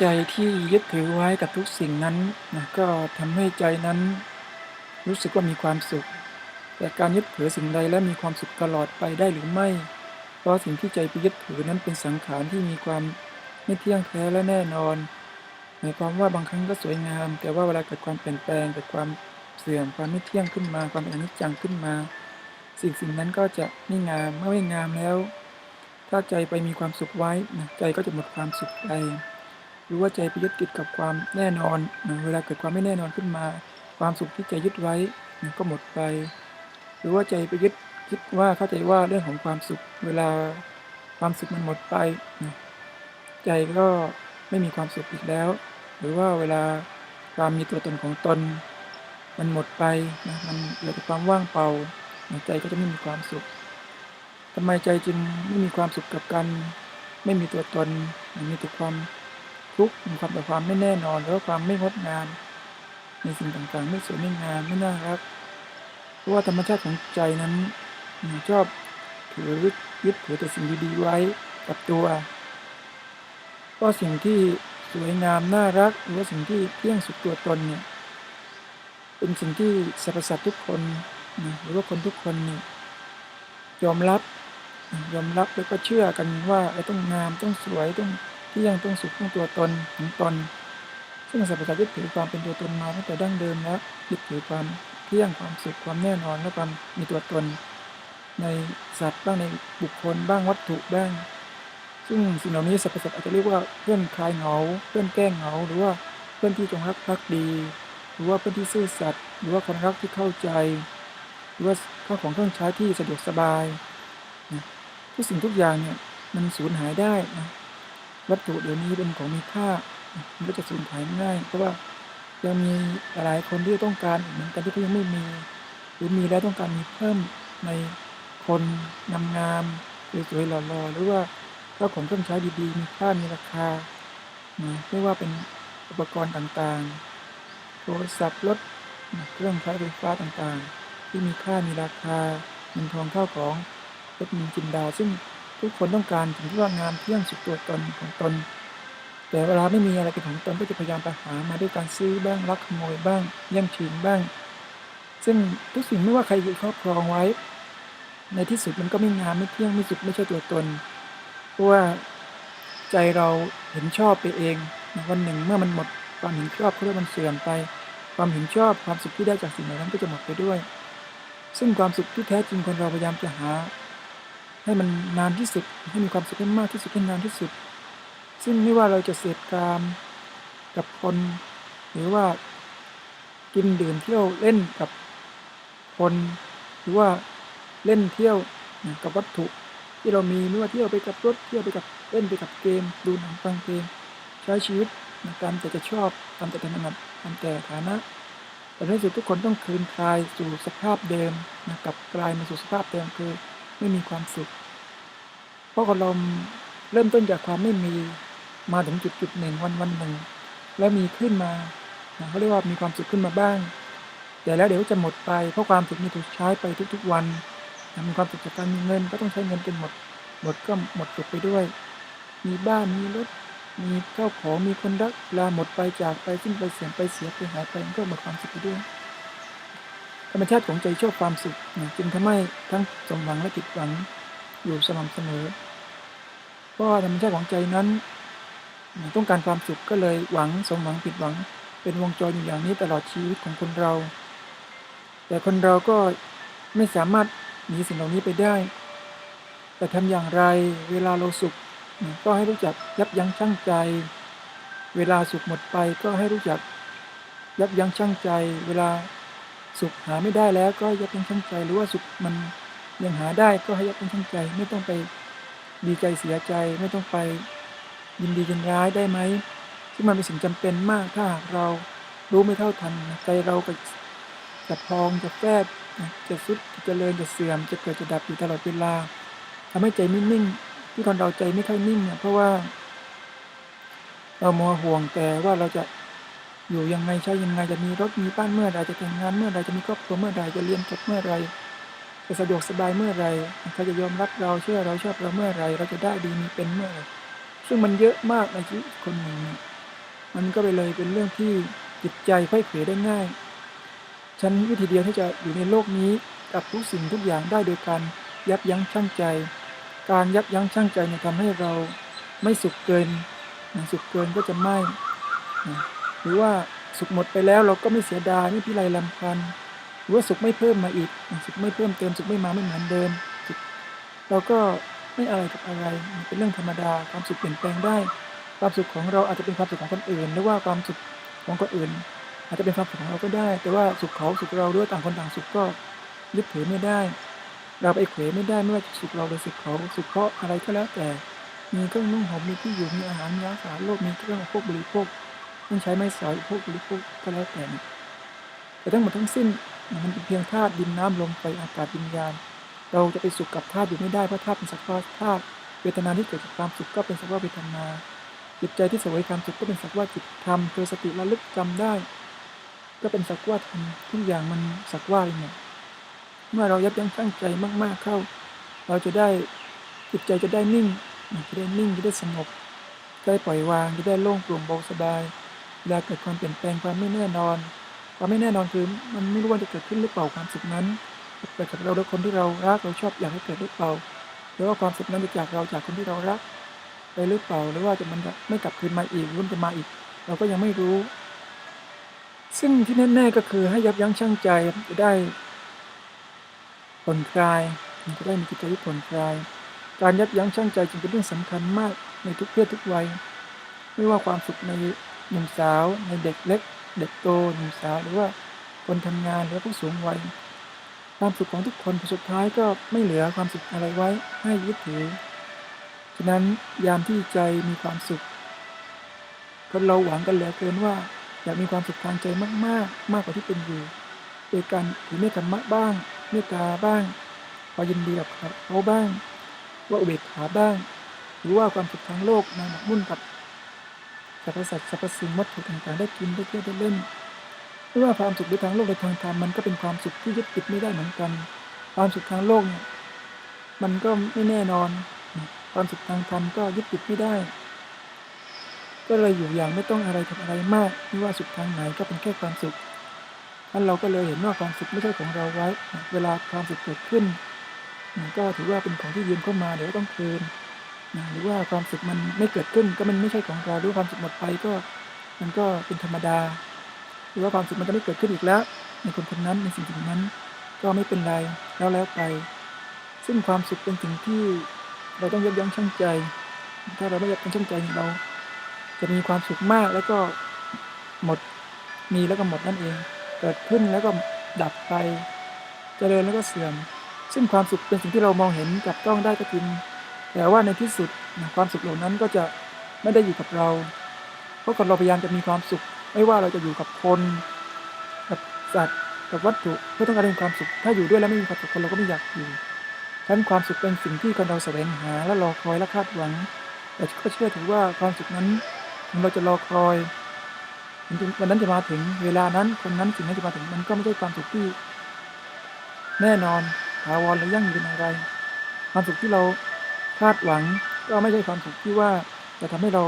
ใจที่ยึดถือไว้กับทุกสิ่งนั้นนะก็ทำให้ใจนั้น รู้สึกว่ามีความสุข แต่การยึดถือสิ่งใดและมีความสุขตลอดไปได้หรือไม่ เพราะสิ่งที่ใจไปยึดถือนั้นเป็นสังขารที่มีความไม่เที่ยงแท้และแน่นอนหมายความว่าบางครั้งก็สวยงาม แต่ว่าเวลาเกิดความเปลี่ยนแปลงเกิดความเสื่อมความไม่เที่ยงขึ้นมาความอนิจจังขึ้นมา สิ่งสิ่งนั้นก็จะไม่งามเมื่อไม่งามแล้ว ถ้าใจไปมีความสุขไว้นะใจก็จะหมดความสุขไป หรือว่าใจไปยึดติดกับความแน่นอนนะเวลาเกิดความไม่แน่นอนขึ้นมา ความสุขที่ใจยึดไว้นะก็หมดไป หรือว่าใจไปยึดคิดว่าเข้าใจว่าเรื่องของความสุข เวลาความสุขมันหมดไปนะใจก็ไม่มีความสุขอีกแล้ว หรือว่าเวลาความมีตัวตนของตน มันหมดไปนะมันเหลือแต่ความว่างเปล่าใจก็จะไม่มีความสุขทำไมใจจึงไม่มีความสุขกับการไม่มีตัวตนมีแต่ความ ทุกข์มีความแต่ความไม่แน่นอน แล้วก็ความไม่งดงามในสิ่งต่างๆ ไม่สวยไม่งามไม่น่ารัก เพราะว่าธรรมชาติของใจนั้นชอบถือยึดถือแต่สิ่งดีๆไว้กับตัวเพราะสิ่งที่สวยงามน่ารัก หรือว่าสิ่งที่เที่ยงสุดตัวตนเนี่ยเป็นสิ่งที่สรรพสัตว์ทุกคนหรือว่าคนทุกคนเนี่ยยอมรับยอมรับแล้วก็เชื่อกันว่าต้องงามต้องสวยต้อง ที่ยังต้องสุขต้องตัวตนของตน ซึ่งสรรพสัตว์ยึดถือความเป็นตัวตนมาตั้งแต่ดั้งเดิมแล้วยึดถือความเที่ยงความสุขความแน่นอนและความมีตัวตน ในสัตว์บ้างในบุคคลบ้างวัตถุบ้าง ซึ่งสิ่งเหล่านี้สรรพสัตว์อาจจะเรียกว่าเพื่อนคลายเหงา เพื่อนแก้เหงา หรือว่าเพื่อนที่จงรักภักดี หรือว่าเพื่อนที่ซื่อสัตย์หรือว่าคนรักที่เข้าใจ หรือว่าข้าของเครื่องใช้ที่สะดวกสบายนะทุกสิ่งทุกอย่างเนี่ยมันสูญหายได้นะ วัตถุเดี๋ยวนี้เป็นของมีค่ามันก็จะสูญหายง่าย เพราะว่ายังมีหลายคนที่ต้องการเหมือนกันที่เขายังไม่มี หรือมีแล้วต้องการมีเพิ่มในคนงามงามสวยๆหล่อๆหรือว่าข้าของเครื่องใช้ดีๆ มีค่ามีราคานะไม่ว่าเป็นอุปกรณ์ต่างๆ โทรศัพท์รถเครื่องใช้ไฟฟ้าต่างๆ ที่มีค่ามีราคาเงินทองข้าวของเพชรนินจินดาซึ่ง ทุกคนต้องการถึงที่ว่างามเที่ยงสุดตัวตนของตน แต่เวลาไม่มีอะไรเป็นของตนก็จะพยายามไปหามาด้วยการซื้อบ้างลักขโมยบ้างแย่งชิงบ้าง ซึ่งทุกสิ่งไม่ว่าใครจะครอบครองไว้ ในที่สุดมันก็ไม่งามไม่เที่ยงไม่สุดไม่ใช่ตัวตนเพราะว่าใจเราเห็นชอบไปเองวันหนึ่งเมื่อมันหมดความเห็นชอบเพื่อมันเสื่อมไป ความเห็นชอบความสุขที่ได้จากสิ่งเหล่านั้นก็จะหมดไปด้วย ซึ่งความสุขที่แท้จริงคนเราพยายามจะหา ให้มันนานที่สุด ให้มีความสุขให้มากที่สุดให้นานที่สุด ซึ่งไม่ว่าเราจะเสพกามกับคน หรือว่ากินดื่มเที่ยวเล่นกับคน หรือว่าเล่นเที่ยวกับวัตถุ ที่เรามีไม่ว่าเที่ยวไปกับรถเที่ยวไปกับเล่นไปกับเกม ดูหนังฟังเพลงใช้ชีวิตตามแต่จะชอบตามแต่ถนัดตามแต่ฐานะแต่ในสุดทุกคนต้องคืนคลายสู่สภาพเดิมนะกับกลายมาสู่สภาพเดิมคือไม่มีความสุข ราะเราเริ่มต้นจากความไม่มีมาถึงจุดจุดหนึ่งวันวันหนึ่ง แล้วมีขึ้นมาเขาเรียกว่ามีความสุขขึ้นมาบ้าง แต่แล้วเดี๋ยวจะหมดไปเพราะความสุขมีถูกใช้ไปทุกๆวันมีความสุขจากการมีเงินก็ต้องใช้เงินจนหมด หมดก็หมดสุขไปด้วย มีบ้านมีรถมีเจ้าของมีคนรักลาหมดไปจากไปสิ้นไปเสียไปเสียไปหายไปก็หมดความสุขไปด้วยธรรมชาติของใจชอบความสุขจึงทำให้ทั้งสมหวังและผิดหวังอยู่สม่ำเสมอ เพราะธรรมชาติของใจนั้น ต้องการความสุขก็เลยหวังสมหวังผิดหวัง เป็นวงจรอยู่อย่างนี้ตลอดชีวิตของคนเรา แต่คนเราก็ไม่สามารถหนีสิ่งเหล่านี้ไปได้ แต่ทำอย่างไรเวลาเราสุขก็ให้รู้จักยับยั้งชั่งใจ เวลาสุขหมดไปก็ให้รู้จัก ยับยั้งชั่งใจ เวลาสุขหาไม่ได้แล้วก็ยับยั้งชั่งใจ หรือว่าสุขมันยังหาได้ก็ให้ยับยั้งชั่งใจไม่ต้องไป ดีใจเสียใจไม่ต้องไปยินดียินร้ายได้ไหมที่มันเป็นสิ่งจำเป็นมากถ้าหากเรารู้ไม่เท่าทันใจเราก็จะพองจะแฝดจะสุดจะเจริญจะเสื่อม จะเกิดจะดับอยู่ตลอดเวลาทำให้ใจไม่นิ่งที่คนเราใจไม่ค่อยนิ่งเนี่ยเพราะว่า เรามัวห่วงแต่ว่าเราจะอยู่ยังไงใช้ยังไงจะมีรถมีบ้านเมื่อใดจะแต่งงานเมื่อใดจะมีครอบครัวเมื่อใดจะเรียนจบเมื่อไร จะสะดวกสบายเมื่อไรเขาจะยอมรับเราเชื่อเราชอบเราเมื่อไรเราจะได้ดีมีเป็นเมื่อไรซึ่งมันเยอะมากในชีวิตคนหนึ่ง มันก็ไปเลยเป็นเรื่องที่จิตใจไข้เขวได้ง่าย ฉันวิธีเดียวที่จะอยู่ในโลกนี้กับทุกสิ่งทุกอย่างได้โดยการยับยั้งชั่งใจ การยับยั้งชั่งใจเนี่ยทำให้เราไม่สุขเกินสุขเกินก็จะไม่ หรือว่าสุขหมดไปแล้วเราก็ไม่เสียดายไม่พิไรลำพันธ์ หรือว่าสุขไม่เพิ่มมาอีก สุขไม่เพิ่มเติมสุขไม่มาไม่เหมือนเดิมเราก็ไม่อะไรกับอะไรมันเป็นเรื่องธรรมดาความสุขเปลี่ยนแปลงได้ ความสุขของเราอาจจะเป็นความสุขของคนอื่น หรือว่าความสุขของคนอื่น อาจจะเป็นความสุขของเราก็ได้ แต่ว่าสุขเขาสุขเราด้วยต่างคนต่างสุขก็ยึดถือไม่ได้ เราไปเขวไม่ได้ไม่ว่าสุขเราหรือสุขเขาสุขเพราอะไรก็แล้วแต่ มีเครื่องนุ่งห่มมีที่อยู่มีอาหารมียาสาโรคมีเครื่องพวกบริโภคต้องใช้ไม้สอยพวกบริโภคก็แล้วแต่แต่ทั้งหมดทั้งสิ้น มันเป็นเพียงธาตุดินน้ำลมไฟอากาศวิญญาณ เราจะไปสุขกับธาตุอยู่ไม่ได้เพราะธาตุเป็นสักว่าธาตุเวทนาที่เกิดจากความสุขก็เป็นสักว่าเวทนา จิตใจที่เสวยความสุขก็เป็นสักว่าจิตธรรมคือสติระลึกจำได้ ก็เป็นสักว่าธรรมทุกอย่างมันสักว่าเองเนี่ยเมื่อเรายับยั้งชั่งใจมาก ๆเข้า เราจะได้จิตใจจะได้นิ่งจะได้นิ่งจะได้สงบจะได้ปล่อยวางจะได้โล่งโปร่งเบาสบายเวลาเกิดความเปลี่ยนแปลงความไม่แน่นอน ความไม่แน่นอนคือมันไม่รู้ว่าจะเกิดขึ้นหรือเปล่าความสุขนั้นเกิดจากเราและคนที่เรารักเราชอบอยากให้เกิดหรือเปล่าหรือว่าความสุขนั้นจะจากเราจากคนที่เรารักไปหรือเปล่าหรือว่าจะมันจะไม่กลับคืนมาอีกหรือมันจะมาอีก เราก็ยังไม่รู้ ซึ่งที่แน่ๆก็คือให้ยับยั้งชั่งใจจะได้ผ่อนคลายมันจะได้มีจิตใจที่ผ่อนคลาย การยับยั้งชั่งใจจึงเป็นเรื่องสำคัญมากในทุกเพศทุกวัย ไม่ว่าความสุขในหนุ่มสาวในเด็กเล็ก เด็กโตหนุ่มสาวหรือว่าคนทำงานหรือผู้สูงวัยความสุขของทุกคนสุดท้ายก็ไม่เหลือความสุขอะไรไว้ให้ยึดถือ ฉะนั้นยามที่ใจมีความสุขคนเราหวังกันเหลือเกินว่าอยากมีความสุขทางใจมากๆมากกว่าที่เป็นอยู่โดยการถือเมตตามะบ้าง เมตตาบ้างพอยินดีกับเขาบ้าง ว่าอุเบกขาบ้าง หรือว่าความสุขทางโลกมาหมกมุ่นกับ สรรพสัตว์สรรพสิ่งวัตถุต่างๆ ได้กินได้เที่ยวได้เล่นไม่ว่าความสุขในทางโลกในทางธรรมมันก็เป็นความสุขที่ยึดติดไม่ได้เหมือนกัน ความสุขทางโลกเนี่ยมันก็ไม่แน่นอน ความสุขทางธรรมก็ยึดติดไม่ได้ ก็เลยอยู่อย่างไม่ต้องอะไรกับอะไรมากไม่ว่าสุขทางไหนก็เป็นแค่ความสุขนั้นเราก็เลยเห็นว่าความสุขไม่ใช่ของเราไว้ เวลาความสุขเกิดขึ้น ก็ถือว่าเป็นของที่ยืมเข้ามาเดี๋ยวต้องคืน หรือว่าความสุขมันไม่เกิดขึ้นก็มันไม่ใช่ของเราหรือความสุขหมดไปก็มันก็เป็นธรรมดา หรือว่าความสุขมันจะไม่เกิดขึ้นอีกแล้ว ในคนคนนั้นในสิ่งสิ่งนั้น ก็ไม่เป็นไรแล้วแล้วไป ซึ่งความสุขเป็นสิ่งที่เราต้องยับยั้งชั่งใจ ถ้าเราไม่ยับยั้งชั่งใจเรา จะมีความสุขมากแล้วก็หมดมีแล้วก็หมดนั่นเอง เกิดขึ้นแล้วก็ดับไปเจริญแล้วก็เสื่อม ซึ่งความสุขเป็นสิ่งที่เรามองเห็นจับต้องได้ก็จริง แต่ว่าในที่สุดความสุขเหล่านั้นก็จะไม่ได้อยู่กับเรา เพราะคนเราพยายามจะมีความสุข ไม่ว่าเราจะอยู่กับคน กับสัตว์ กับวัตถุเพื่อต้องการให้ความสุข ถ้าอยู่ด้วยแล้วไม่มีความสุขคนเราก็ไม่อยากอยู่ฉะนั้นความสุขเป็นสิ่งที่คนเราแสวงหาและรอคอยและคาดหวัง แต่ก็เชื่อถือว่าความสุขนั้นเราจะรอคอยวันนั้นจะมาถึงเวลานั้นคนนั้นสิ่งนั้นจะมาถึงมันก็ไม่ใช่ความสุขที่ แน่นอนถาวรหรือยั่งยืนอะไร ความสุขที่เรา คาดหวังก็ไม่ใช่ความสุขที่ว่าจะทำให้เรา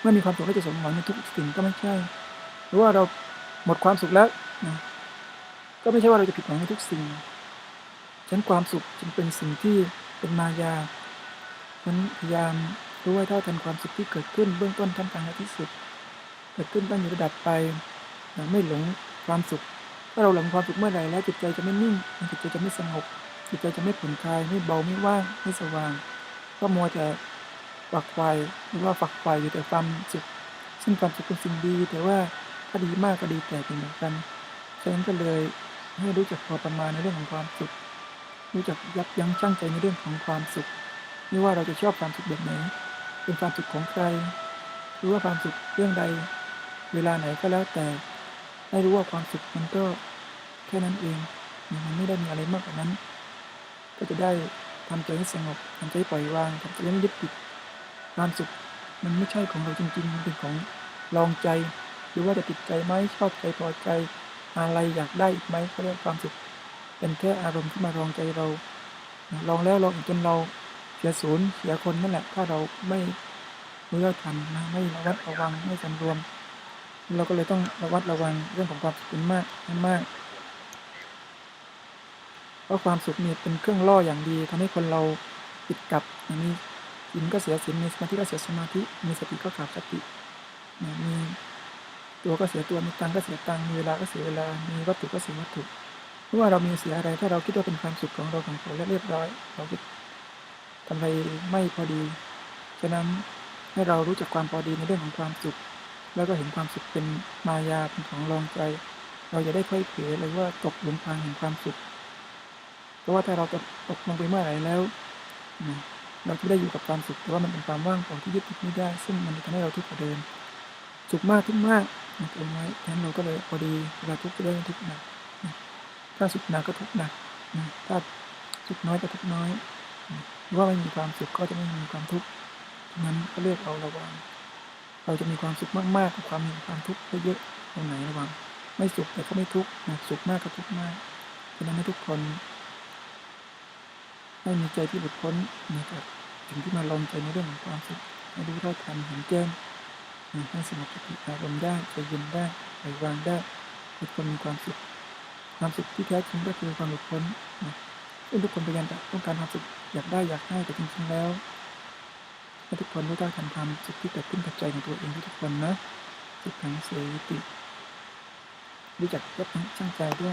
เมื่อมีความสุขแล้วจะสมหวังในทุกสิ่งก็ไม่ใช่ หรือว่าเราหมดความสุขแล้วนะก็ไม่ใช่ว่าเราจะผิดหวังในทุกสิ่งฉะนั้นความสุขจึงเป็นสิ่งที่เป็นมายามันพยายามรู้ว่าเท่าทันความสุขที่เกิดขึ้นเบื้องต้นท่ามกลางและที่สุด เกิดขึ้นตั้งอยู่ระดับไปไม่หลงความสุขถ้าเราหลงความสุขเมื่อไหร่แล้วจิตใจจะไม่นิ่งจิตใจจะไม่สงบจิตใจจะไม่ผ่อนคลายไม่เบาไม่ว่างไม่สว่าง ก็มัวแต่ฝักไฟหรือว่าฝักไฟอยู่แต่ความสุขซึ่งความสุขเป็นสิ่งดี แต่ว่าถ้าดีมากก็ดีแต่เป็นเหมือนกันฉะนั้นก็เลยให้รู้จักพอประมาณในเรื่องของความสุข รู้จักยับยั้งชั่งใจในเรื่องของความสุขไม่ว่าเราจะชอบความสุขแบบไหน เป็นความสุขของใคร หรือว่าความสุขเรื่องใด เวลาไหนก็แล้วแต่ให้รู้ว่าความสุขมันก็แค่นั้นเองมันไม่ได้มีอะไรมากกว่านั้น ก็จะได้ ทำใจให้สงบทำใจปล่อยวางทำใจไม่ยึดติดความสุขมันไม่ใช่ของเราจริงๆ มันเป็นของลองใจ หรือว่าจะติดใจไหมชอบใจพอใจ อะไรอยากได้อีกไหมก็เรียกความสุข เป็นแค่อารมณ์ที่มาลองใจเรา ลองแล้วลองอีกจนเราเสียศูนย์เสียคนนั่นแหละ ถ้าเราไม่รู้ทันนะไม่ระมัดระวังไม่สำรวม เราก็เลยต้องระวัดระวังเรื่องของความสุขเป็นมากมาก ราะความสุขเนี่ยเป็นเครื่องล่ออย่างดีทำให้คนเราติดกับอย่างมีศีลก็เสียศีลมีสมาธิก็เสียสมาธิมีสติก็ขาดสตินะมีตัวก็เสียตัวมีตังก็เสียตังมีเวลาก็เสียเวลา มีวัตถุก็เสียวัตถุไม่ว่าเรามีเสียอะไรถ้าเราคิดว่าเป็นความสุขของเราของเราและเรียบร้อย เราคิดทำอะไรไม่พอดีฉะนั้นให้เรารู้จักความพอดีในเรื่องของความสุข แล้วก็เห็นความสุขเป็นมายาเป็นของรองใจ เราจะได้ค่อยเผลอเลยว่าตกหลุมพรางแห่งความสุข เพราะว่าถ้าเราจะตกลงไปเมื่อไหร่แล้วเราจะไม่ได้อยู่กับความสุขแต่ว่ามันเป็นความว่างเปล่าที่ยึดติดไม่ได้ ซึ่งมันจะทำให้เราทุกข์กว่าเดิมสุขมากทุกข์มากนะเกินไว้ฉะนั้นเราก็เลยพอดีเวลาทุกข์จะได้ทุกข์หนักถ้าสุขหนักก็ทุกข์หนักถ้าสุขน้อยก็ทุกข์น้อยหรือว่าไม่มีความสุขก็จะไม่มีความทุกข์ฉะนั้นก็เลือกเอาระวัง เราจะมีความสุขมากๆกับความมีความทุกข์เยอะๆตรงไหนระวัง ไม่สุขแต่ก็ไม่ทุกข์สุขมากก็ทุกข์มากฉะนั้นให้ทุกคน ให้มีใจที่หลุดพ้นนะครับสิ่งที่มาลงใจในเรื่องของความสุขให้รู้เท่าทันเห็นแจ้งนะให้สงบสติอารมณ์ได้ใจเย็นได้ปล่อยวางได้ทุกคนมีความสุขความสุขที่แท้จริงก็คือความหลุดพ้นนะซึ่งทุกคนพยายามจะต้องการความสุขอยากได้อยากให้แต่จริงๆแล้วให้ทุกคนรู้เท่าทันความสุขที่เกิดขึ้นกับใจของตัวเองทุกคนนะสุขขังเสยติรู้จักยับชั่งใจด้วย